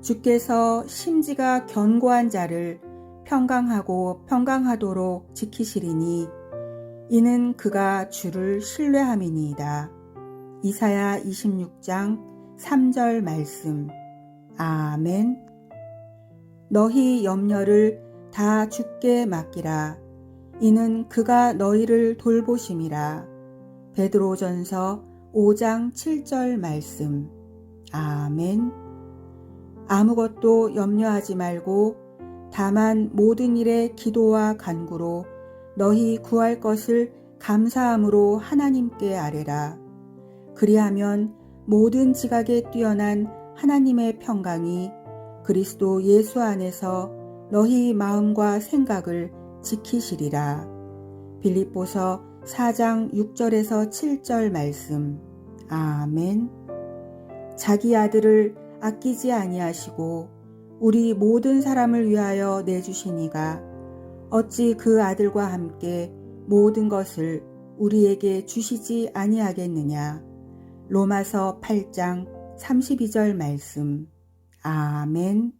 주께서 심지가 견고한 자를 평강하고 평강하도록 지키시리니 이는 그가 주를 신뢰함이니이다. 이사야 26장 3절 말씀. 아멘. 너희 염려를 다 주께 맡기라. 이는 그가 너희를 돌보심이라. 베드로전서 5장 7절 말씀. 아멘. 아무것도 염려하지 말고 다만 모든 일에 기도와 간구로 너희 구할 것을 감사함으로 하나님께 아뢰라. 그리하면 모든 지각에 뛰어난 하나님의 평강이 그리스도 예수 안에서 너희 마음과 생각을 지키시리라. 빌립보서 4장 6절에서 7절 말씀. 아멘. 자기 아들을 아끼지 아니하시고 우리 모든 사람을 위하여 내주시니가 어찌 그 아들과 함께 모든 것을 우리에게 주시지 아니하겠느냐. 로마서 8장 32절 말씀. 아멘.